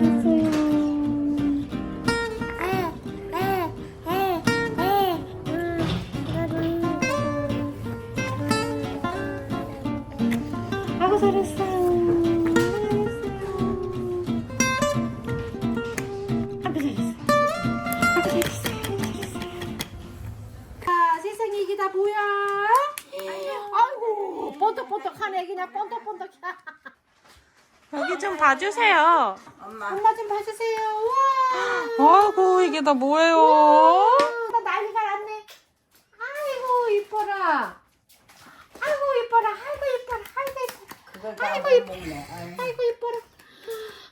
아고 잘했어. 세상에 이게 다 뭐야? 아이고, 번떡번떡한 애기냐, 번떡번떡. 여기 좀 봐주세요. 엄마 좀 봐주세요. 우와, 아이고 이게 다 뭐예요? 나 난리가 났네. 아이고, 이뻐라. 아이고, 이뻐라. 아이고, 이뻐라. 아이고, 이뻐라. 아이고, 이뻐라. 아이고, 이뻐라.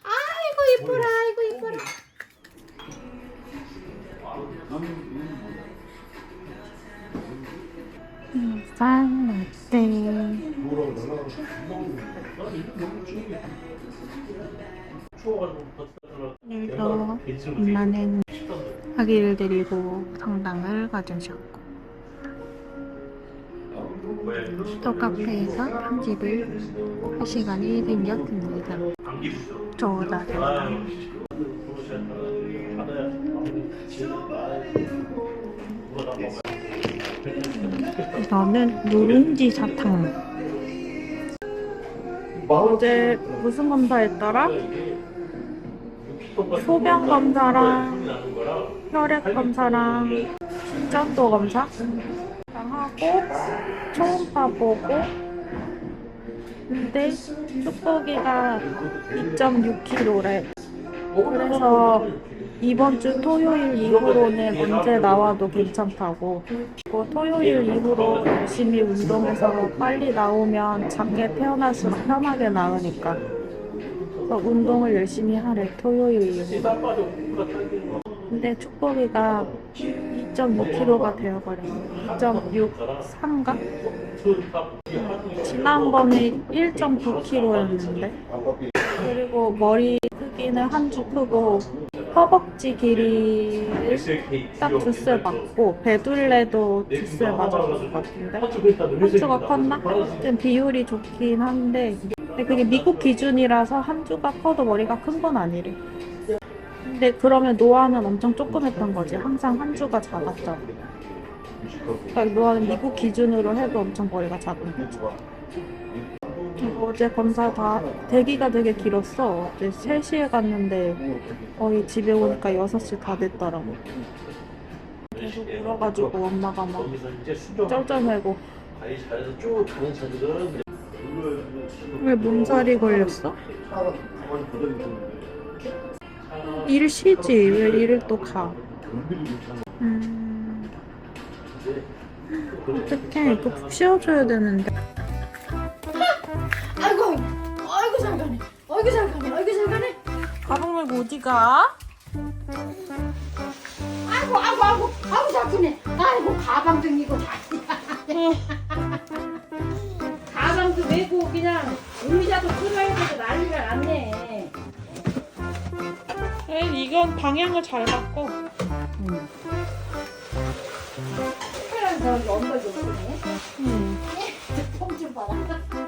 아이고, 이뻐라. 아이고, 이뻐라. 오늘도 엄마는 아기를 데리고 성당을 가주셨고 또 카페에서 편집을 할 시간이 생겼습니다. 좋다. 이거는 누룽지 사탕. 어제 무슨 검사했더라? 소변 검사랑 혈액 검사랑 신전도 검사? 하고 초음파 보고 근데 축복이가 2.6kg래 그래서 이번 주 토요일 이후로는 언제 나와도 괜찮다고. 그리고 토요일 이후로 열심히 운동해서 빨리 나오면 작게 태어날수록 편하게 그래서 운동을 열심히 하래 토요일 근데 축복이가 2.6kg가 되어버렸어 2.63인가? 지난번에 1.9kg였는데 그리고 머리 크기는 한 주 크고 허벅지 길이를 딱 주스 맞고 배둘레도 주스 맞았던 것 같은데 한 주가 컸나? 하여튼 비율이 좋긴 한데 근데 그게 미국 기준이라서 한 주가 커도 머리가 큰 건 아니래. 근데 그러면 노아는 엄청 조그맸던 거지. 항상 한 주가 작았잖아. 그러니까 노아는 미국 기준으로 해도 엄청 머리가 작은 거지. 어제 검사 다 대기가 되게 길었어. 어제 3시에 갔는데 거의 집에 오니까 6시 다 됐더라고. 계속 울어가지고 엄마가 막 쩔쩔매고. 관리 잘해서 쭉 가는 차들은 왜 몸살이 걸렸어? 일 쉬지 왜 일을 또 가? 음... 어떡해 이거 푹 쉬어줘야 되는데 아이고, 아이고, 잘 가네. 아이고, 잘 가네. 아이고, 잘 가네. 가방 말고 어디 가? 아이고, 아이고, 아이고, 아이고, 잘 크네. 아이고, 가방도 이고 다. 가방 의자도 끌어야 되고 난리가 났네. 에이, 이건 방향을 잘 바꿔 특별한 저기 엉덩이 없네. 음. 폼좀 봐라.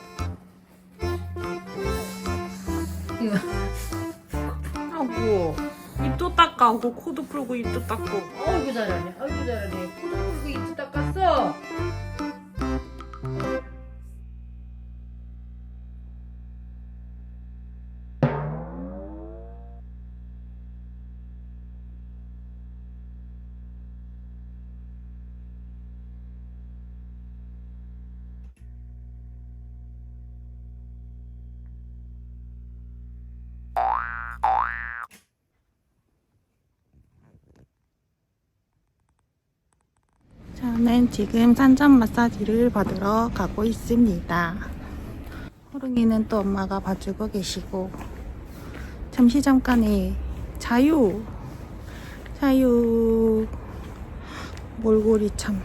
닦아오고 코도 풀고 입도 닦고. 아이고, 잘하네. 아이고, 잘하네. 코도 풀고 입도 닦았어. 저는 지금 산전 마사지를 받으러 가고 있습니다. 호롱이는 또 엄마가 봐주고 계시고 잠시 잠깐의 자유 자유 몰골이 참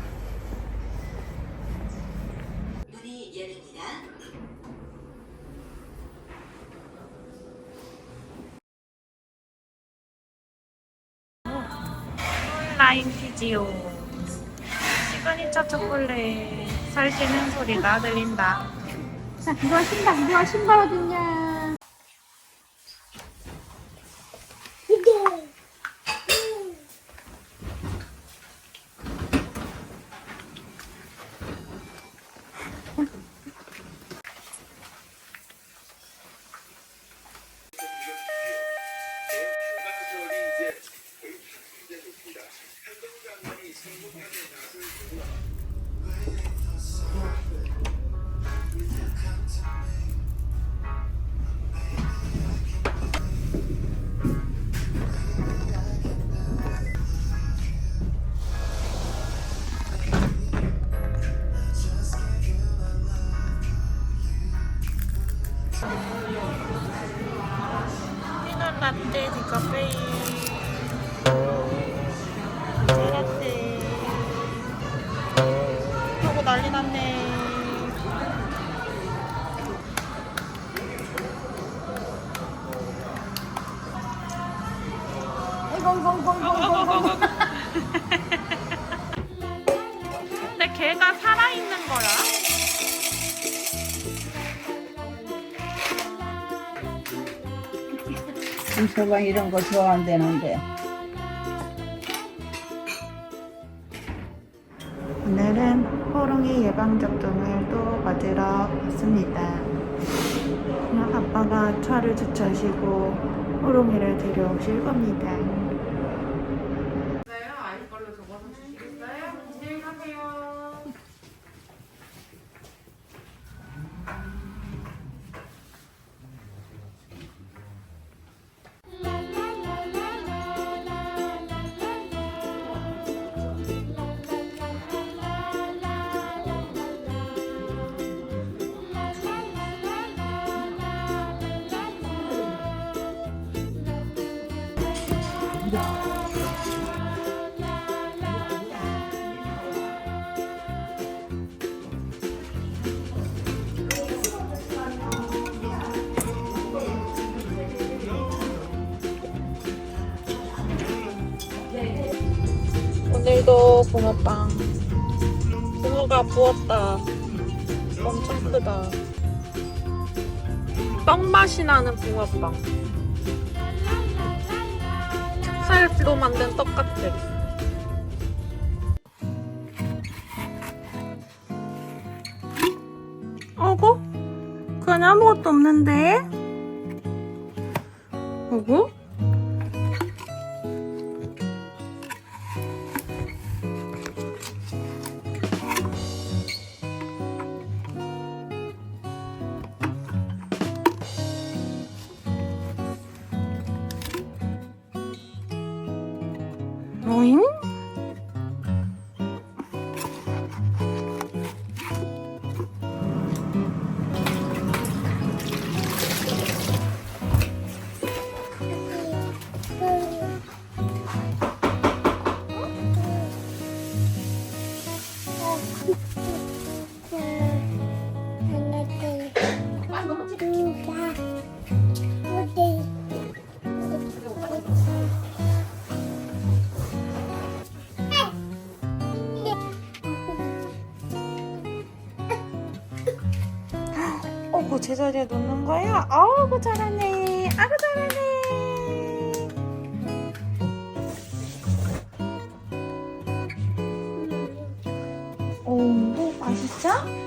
라인 피지오 시그니처 초콜릿 살찌는 소리가 들린다 자, 누가 신발, 누가 신발 어딨냐? 살아있는 거야? 서방 이런 거 좋아한다는데. 오늘은 호롱이 예방접종을 또 맞으러 왔습니다. 아빠가 차를 주차하시고 호롱이를 데려오실 겁니다. 오늘도 붕어빵. 붕어가 부었다. 엄청 크다. 떡 맛이 나는 붕어빵. 찹쌀로 만든 떡 같아. 어구? 그건 아무것도 없는데? 어구? 어구 제자리에 놓는 거야? 아우고 잘하네. 아구 잘하네. 오, 맛있어?